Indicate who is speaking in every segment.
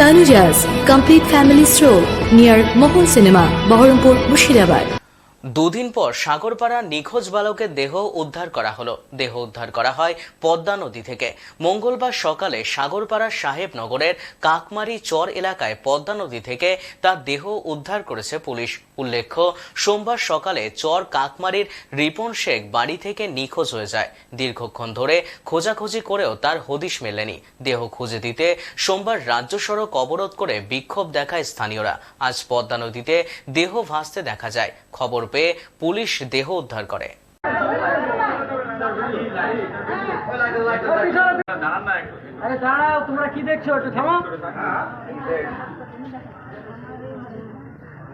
Speaker 1: Tanuja's complete family stroll near Mohol Cinema, Baharampur Mushirabad.
Speaker 2: দুদিন পর সাগরপাড়া নিখোঁজ বালকের দেহ উদ্ধার করা হলো। দেহ উদ্ধার করা হয় পদ্মা নদী থেকে। মঙ্গলবার সকালে সাগরপাড়া সাহেবনগরের কাকমারি চর এলাকায় পদ্মা নদী থেকে তার দেহ উদ্ধার করেছে পুলিশ। উল্লেখ্য, সোমবার সকালে চর কাকমারির রিপন শেখ বাড়ি থেকে নিখোঁজ হয়ে যায়। দীর্ঘক্ষণ ধরে খোঁজাখুঁজি করেও তার হদিশ মেলেনি। দেহ খুঁজে দিতে সোমবার রাজ্য সড়ক অবরোধ করে বিক্ষোভ দেখায় স্থানীয়রা। আজ পদ্মা নদীতে দেহ ভাসতে দেখা যায়। খবর পেয়ে পুলিশ দেহ উদ্ধার করে।
Speaker 3: আরে দাঁড়াও, তোমরা কি দেখছ? একটু থামো।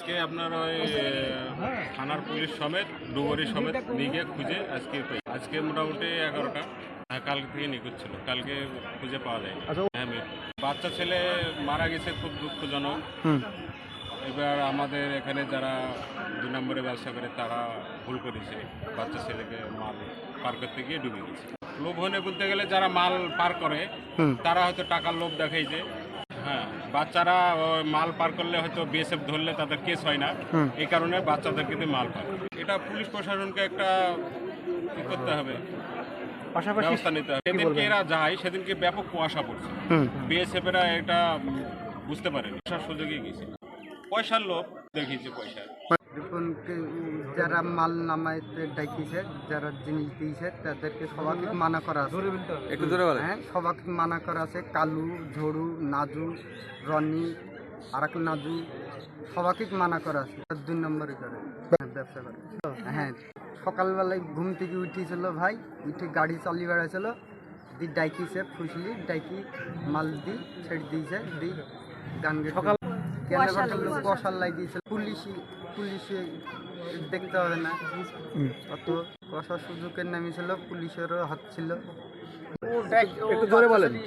Speaker 4: আজকে আপনার ওই থানার পুলিশ সমেত ডুবরি সমেত নিয়ে গিয়ে খুঁজে আজকে আজকে মোটামুটি এগারোটা। হ্যাঁ কালকে থেকে নিখোঁজ ছিল। কালকে খুঁজে পাওয়া যায়। হ্যাঁ বাচ্চা ছেলে মারা গেছে খুব দুঃখজনক। এবার আমাদের এখানে যারা দুই নম্বরে ব্যবসা করে তারা ভুল করেছে। বাচ্চা ছেলেকে মাল পার করতে গিয়ে ডুবে গেছে। লোভনে বলতে গেলে যারা মাল পার করে তারা হয়তো টাকার লোভ দেখাইছে। হ্যাঁ বাচ্চারা মাল পার করলে হয়তো বিএসএফ ধরলে তাদের কেস হয় না। এই কারণে বাচ্চাদের কিন্তু মাল পার এটা পুলিশ প্রশাসনকে একটা কি করতে হবে।
Speaker 3: পাশাপাশি
Speaker 4: ব্যবস্থা নিতে হবে। সেদিনকে এরা যায় সেদিনকে ব্যাপক কুয়াশা পড়ছে। বিএসএফ এরা এটা বুঝতে পারেনি। সুযোগই সুযোগে গেছে। পয়সার লোভ দেখিয়েছে পয়সা।
Speaker 5: রিপনকে যারা মাল নামাইতে ডাকিছে যারা জিনিস দিয়েছে তাদেরকে সবাইকে মানা করা আছে। একটু জোরে বলে হ্যাঁ সবাইকে মানা করা আছে। কালু ঝড়ু নাজু রনি আর এক নাজু সবাইকে মানা করা আছে। দুই নম্বরে করে। হ্যাঁ, ব্যবসা করে। হ্যাঁ সকালবেলায় ঘুম থেকে উঠেছিল ভাই উঠে গাড়ি চালিয়ে বেড়াইছিল। দি ডাইকিছে ফুসলি ডাইকি মাল দি ছেড়ে দিয়েছে দি গান সকাল কেন বসার লাগিয়েছিল পুলিশই পুলিশে দেখতে হবে না অত কষার সুযোগের নামিয়েছিল পুলিশেরও হাত ছিল
Speaker 3: একটু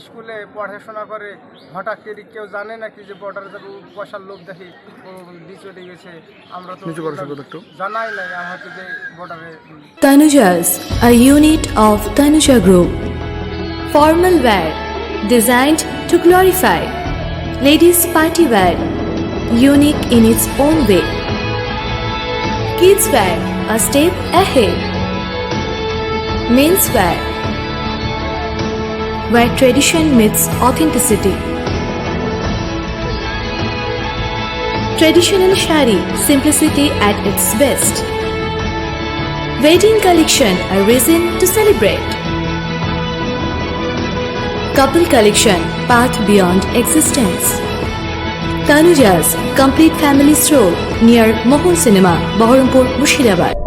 Speaker 3: স্কুলে পড়াশোনা করে হঠাৎ করে কেউ জানে নাকি যে বর্ডারে যাবে পয়সার লোভ দেখি চলে গেছে আমরা তো জানাই নাই আমার যে বর্ডারে
Speaker 1: Tanuja's, a unit of Tanuja Group. Formal wear designed to glorify. Ladies party wear, unique in its own way. Kids wear, a step ahead. Men's wear, where tradition meets authenticity. Traditional shari, simplicity at its best. Wedding collection, a reason to celebrate. Couple collection, path beyond existence. Tanuja's complete family stroll near Mohan cinema Baharampur Murshidabad.